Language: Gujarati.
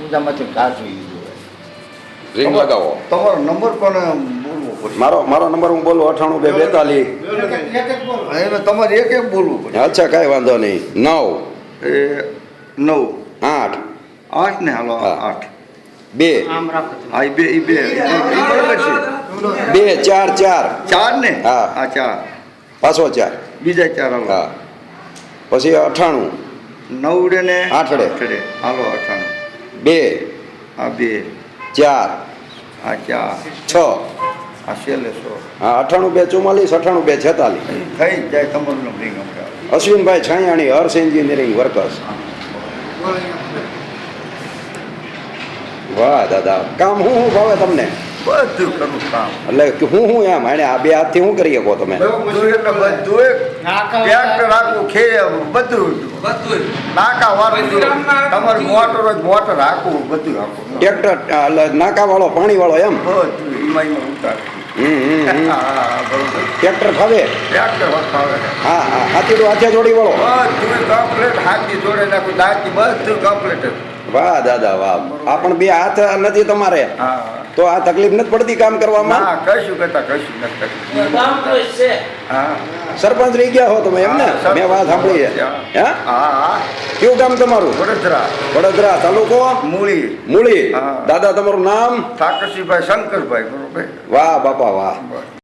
ઊંધામાંથી કાચું લીધું રિંગ લગાવો. તમારો નંબર પણ બોલવો પડશે મારો મારો નંબર હું બોલું અઠાણું બે બેતાલીસ. તમારે એક એક બોલવું પડે. અચ્છા કાંઈ વાંધો નહીં. નવ. એ નવ. આઠ. આઠ ને હાલો હા. આઠ. બે. હા બે ઈ બે. બરાબર છે. બે ચાર ચાર. ચાર ને? હા. આ ચાર. પાછો ચાર. બીજા ચાર હાલો. હા. પછી અઠાણું. નવડે ને આઠડે. આઠડે. હાલો અઠાણું. બે આ બે. ચાર આ ચાર. છ. આ છેલ્લે સો હા અઠાણું બે ચુમ્માલીસ અઠાણું બે છેતાલીસ. થઈ જાય તમારું ring Ashwinbhai Chhayani Harsh engineering workers. વાહ દાદા. કામ હું શું ભાવે તમને? બધું કરું કામ. એટલે હું હું એમ? એને આ બે હાથથી શું કરી શકો તમે? બધું એટલે બધું રાખવું ખે બધું. નાકા વાળું તમારું મોટર તો મોટર રાખવું બધું રાખવું. ટ્રેક્ટર એટલે નાકા વાળો પાણી વાળો એમ? બધું એમાં એમાં હમ, હમ, હમ. હા હા બરોબર. ટ્રેક્ટર ફાવે? ટ્રેક્ટર આવે હા હા. હાથીડું હાથે જોડી વાળો? બધું કમ્પ્લીટ હાથી જોડે નાખું દાંતી બધું કમ્પ્લીટ વાહ દાદા વાહ. આ પણ બે હાથ નથી તમારે? તો આ તકલીફ નથી પડતી કામ કરવામાં? ના કશું કરતા કશું નથી હા. સરપંચ રહી ગયા હો તમે એમ ને? હા, મેં વાત સાંભળી છે. હે. હા? હા કયું કામ તમારું? વડોદરા. વડોદરા તાલુકો? મૂળી. મૂળી. હા. દાદા તમારું નામ? ઠાકરસિંહભાઈ શંકરભાઈ બરોબર. વાહ બાપા વાહ. બસ.